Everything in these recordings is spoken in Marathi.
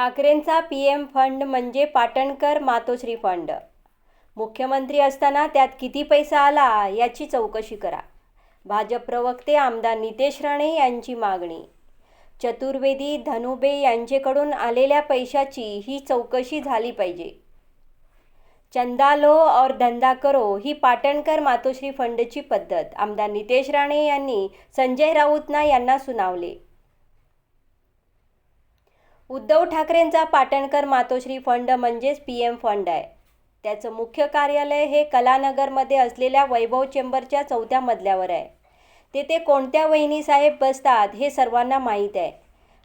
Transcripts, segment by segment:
ठाकरेंचा पी एम फंड म्हणजे पाटणकर मातोश्री फंड. मुख्यमंत्री असताना त्यात किती पैसा आला याची चौकशी करा. भाजप प्रवक्ते आमदार नितेश राणे यांची मागणी. चतुर्वेदी धनुबे यांचेकडून आलेल्या पैशाची ही चौकशी झाली पाहिजे. चंदा लो और धंदा करो ही पाटणकर मातोश्री फंडची पद्धत आमदार नितेश राणे यांनी संजय राऊतना यांना सुनावले. उद्धव ठाकरेंचा पाटणकर मातोश्री फंड म्हणजेच पी एम फंड आहे. त्याचं मुख्य कार्यालय हे कलानगरमध्ये असलेल्या वैभव चेंबरच्या चौथ्या मजल्यावर आहे. तेथे कोणत्या वहिनीसाहेब बसतात हे सर्वांना माहीत आहे.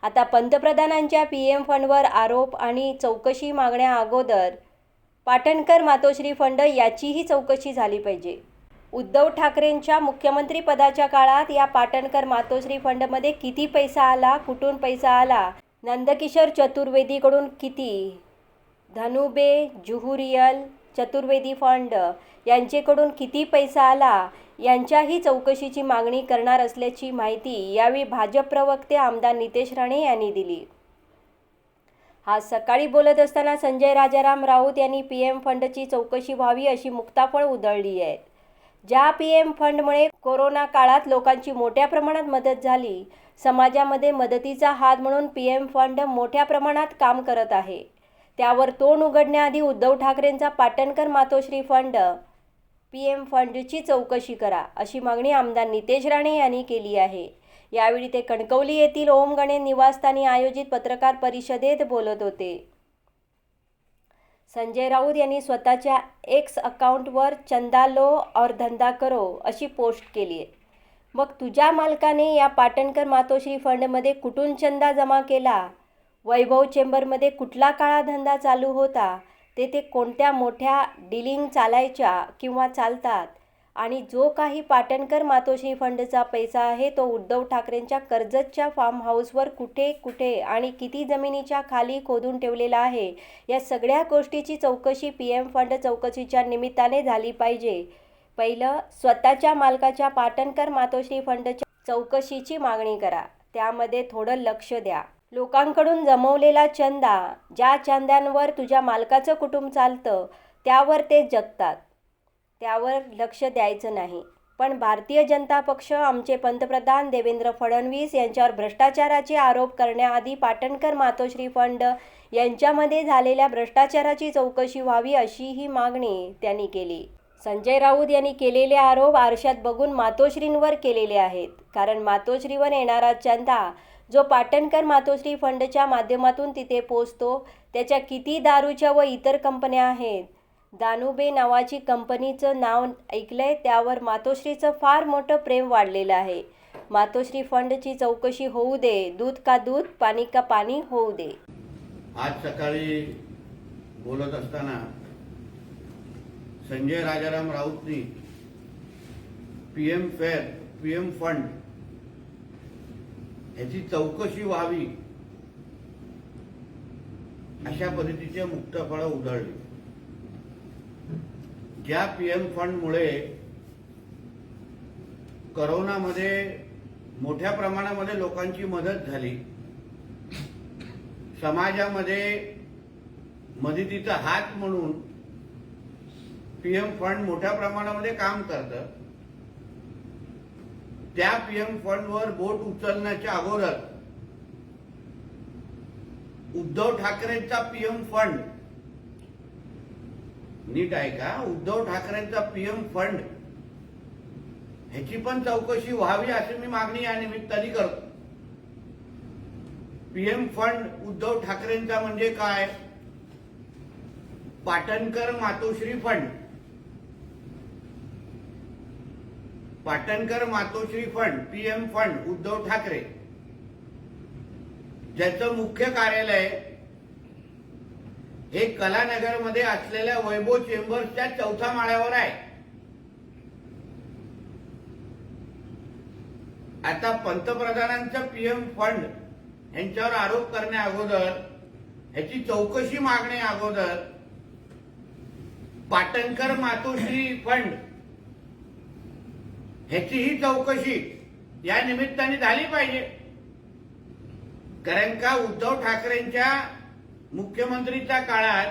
आता पंतप्रधानांच्या पी एम फंडवर आरोप आणि चौकशी मागण्या अगोदर पाटणकर मातोश्री फंड याचीही चौकशी झाली पाहिजे. उद्धव ठाकरेंच्या मुख्यमंत्रीपदाच्या काळात या पाटणकर मातोश्री फंडमध्ये किती पैसा आला कुठून पैसा आला नंदकिशोर चतुर्वेदीकडून किती? धनुबे जुहुरियल चतुर्वेदी फंड यांचेकडून किती पैसा आला? यांच्याही चौकशीची मागणी करणार असल्याची माहिती यावेळी भाजप प्रवक्ते आमदार नितेश राणे यांनी दिली. आज सकाळी बोलत असताना संजय राजाराम राऊत यांनी पी एम फंडची चौकशी व्हावी अशी मुक्ताफळ उधळली आहे. ज्या पी एम फंडमुळे कोरोना काळात लोकांची मोठ्या प्रमाणात मदत झाली समाजामध्ये मदतीचा हात म्हणून पी एम फंड मोठ्या प्रमाणात काम करत आहे. त्यावर तोंड उघडण्याआधी Uddhav ठाकरेंचा Patankar Matoshree fund P M फंडची चौकशी करा अशी मागणी आमदार नितेश राणे यांनी केली आहे. यावेळी ते कणकवली येथील ओम गणे निवासस्थानी आयोजित पत्रकार परिषदेत बोलत होते. संजय राऊत यांनी स्वतःच्या एक्स अकाउंटवर चंदा लो और धंदा करो अशी पोस्ट केली आहे. मग तुझ्या मालकाने या पाटणकर मातोश्री फंडमध्ये कुठून चंदा जमा केला? वैभव चेंबरमध्ये कुठला काळा धंदा चालू होता? तेथे कोणत्या मोठ्या डिलिंग चालायच्या किंवा चालतात? आणि जो काही पाटणकर मातोश्री फंडचा पैसा आहे तो उद्धव ठाकरेंच्या कर्जतच्या फार्म हाऊसवर कुठे कुठे आणि किती जमिनीच्या खाली खोदून ठेवलेला आहे? या सगळ्या गोष्टीची चौकशी पी एम फंड चौकशीच्या निमित्ताने झाली पाहिजे. पहिलं स्वतःच्या मालकाच्या पाटणकर मातोश्री फंडच्या चौकशीची मागणी करा. त्यामध्ये थोडं लक्ष द्या. लोकांकडून जमवलेला चंदा ज्या चंद्यांवर तुझ्या मालकाचं कुटुंब चालतं त्यावर ते जगतात. त्यावर लक्ष द्यायचं नाही. पण भारतीय जनता पक्ष आमचे पंतप्रधान देवेंद्र फडणवीस यांच्यावर भ्रष्टाचाराचे आरोप करण्याआधी पाटणकर मातोश्री फंड यांच्यामध्ये झालेल्या भ्रष्टाचाराची चौकशी व्हावी अशी ही मागणी त्यांनी केली. संजय राऊत यांनी केलेले आरोप आरशात बघून मातोश्रींवर केलेले आहेत. कारण मातोश्रीवर येणारा चंदा जो पाटणकर मातोश्री फंडच्या माध्यमातून तिथे पोचतो त्याच्या किती दारूच्या व इतर कंपन्या आहेत? दानुबे नावाची कंपनीचं नाव ऐकलंय त्यावर मातोश्रीचं फार मोठं प्रेम वाढलेलं आहे. मातोश्री फंडची चौकशी होऊ दे दूध का दूध पाणी का पाणी होऊ दे. आज सकाळी बोलत असताना संजय राजाराम राऊतनी पीएम फेअर पीएम फंड ह्याची चौकशी व्हावी अशा पद्धतीचे मुक्तफळं उधळली. ज्या पीएम फंडमुळे करोनामध्ये मोठ्या प्रमाणामध्ये लोकांची मदत झाली समाजामध्ये मदतीचा हात म्हणून पीएम फंड मोठ्या प्रमाणामध्ये काम करतं. त्या पीएम फंडवर बोट उचलण्याच्या अगोदर उद्धव ठाकरेंचा पीएम फंड नीट आहे का? उद्धव ठाकरेंचा पीएम फंड ह्याची पण चौकशी व्हावी अशी मी मागणी या निमित्ताने करतो. पीएम फंड उद्धव ठाकरेंचा म्हणजे काय? Patankar Matoshree fund. Patankar Matoshree fund PM fund Uddhav Thackeray. ज्याचं मुख्य कार्यालय हे कलानगरमध्ये असलेल्या वैभव चेंबर्सच्या चौथ्या माळ्यावर आहे. आता पंतप्रधानांचं पीएम फंड यांच्यावर आरोप करण्या अगोदर ह्याची चौकशी मागणे अगोदर पाटणकर मातोश्री फंड ह्याची ही चौकशी या निमित्ताने झाली पाहिजे. कारण का उद्धव ठाकरेंच्या मुख्यमंत्रीच्या काळात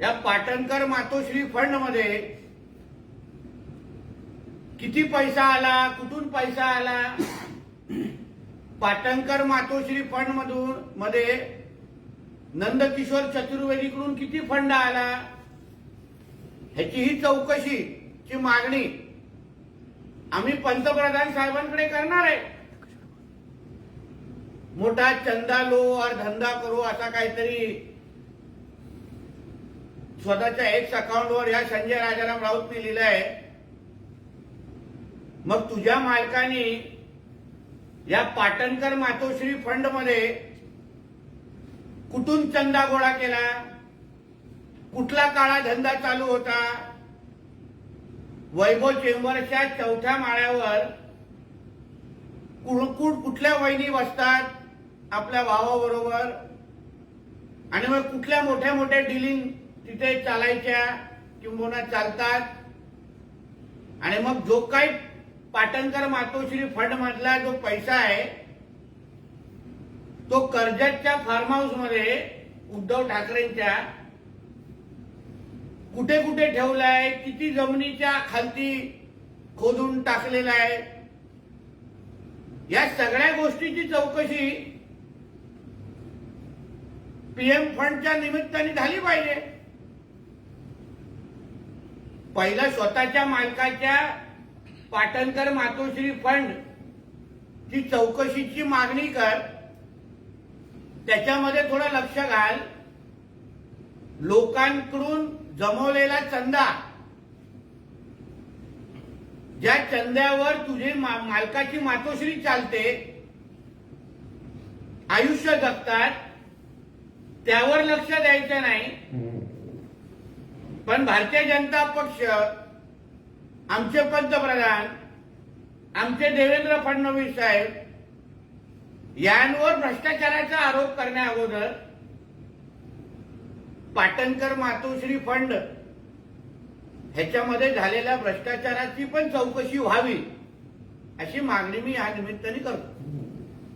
या पाटणकर मातोश्री फंडमध्ये किती पैसा आला कुठून पैसा आला? पाटणकर मातोश्री फंड मधून मध्ये नंदकिशोर चतुर्वेदीकडून किती फंड आला? ह्याची ही चौकशी ची मागणी आम्ही पंतप्रधान साहेबांकडे करणार आहे. मोठा चंदा लो और धंदा करो असा काहीतरी स्वतःच्या एक्स अकाउंटवर या संजय राजाराम राऊतने लिहिलंय मग तुझ्या मालकाने या पाटणकर मातोश्री फंडमध्ये कुठून चंदा गोळा केला? कुठला काळा धंदा चालू होता? वैभव चेंबरच्या चौथ्या माळ्यावर कुळकुट कुठल्या वहिनी बसतात आपल्या भावाबरोबर? आणि मग कुठल्या मोठ्या मोठ्या डिलिंग तिथे चालायच्या किंबहुना चालतात? आणि मग जो काही पाटणकर मातोश्री फंड मधला जो पैसा आहे तो कर्जतच्या फार्म हाऊसमध्ये उद्धव ठाकरेंच्या कुठे कुठे ठेवलाय किती जमिनीच्या खालती खोदून टाकलेला आहे? या सगळ्या गोष्टीची चौकशी पीएम फंडच्या निमित्ताने झाली पाहिजे. पहिलं स्वतःच्या मालकाच्या पाटणकर मातोश्री फंड ची चौकशीची मागणी कर. त्याच्यामध्ये थोडं लक्ष घाल. लोकांकडून जमवलेला चंदा. ज्या चंद्यावर तुझी मा- मालकाची मातोश्री चालते आयुष्य जगतात त्यावर लक्ष द्यायचं नाही. पण भारतीय जनता पक्ष आमचे पंतप्रधान आमचे देवेंद्र फडणवीस साहेब यांवर भ्रष्टाचाराचा आरोप करण्या अगोदर पाटणकर मातोश्री फंड. ह्याच्यामध्ये झालेल्या भ्रष्टाचाराची पण चौकशी व्हावी अशी मागणी मी या निमित्ताने करतो.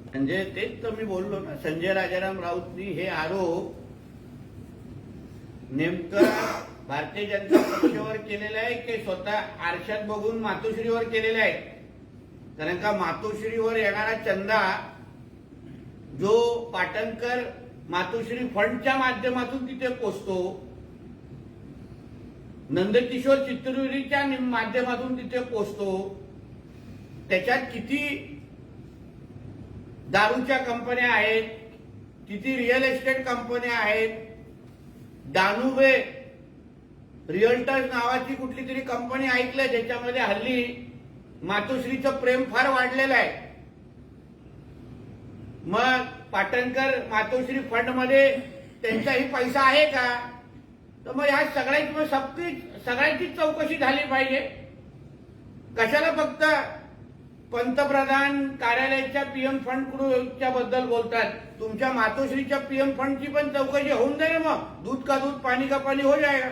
म्हणजे तेच तर मी बोललो ना संजय राजाराम राऊतनी हे आरोप नेमकं भारतीय जनता पक्षावर केलेला आहे की स्वतः आरशात बघून मातोश्रीवर केलेला आहे कारण का मातोश्रीवर येणारा चंदा जो पाटणकर मातोश्री फंडच्या माध्यमातून तिथे पोचतो. नंदकिशोर चित्तुरीच्या माध्यमातून तिथे पोचतो. त्याच्यात किती दारूच्या कंपन्या आहेत किती रिअल एस्टेट कंपन्या आहेत दानुबे रिअल्टर्स नावाची कुठली तरी कंपनी ऐकलंय ज्याच्यामध्ये हल्ली मातोश्रीचं प्रेम फार वाढलेलं आहे. मग पाटणकर मातोश्री फंडमध्ये त्यांचाही पैसा आहे का? तर मग ह्या सगळ्याची मग सगळी सगळ्यांचीच चौकशी झाली पाहिजे. कशाला फक्त पंतप्रधान कार्यालयाच्या पीएम फंडबद्दल बोलतात? तुमच्या मातोश्रीच्या पीएम फंडची पण चौकशी होऊन जाईल मग. दूध का दूध पाणी का पाणी हो जाएगा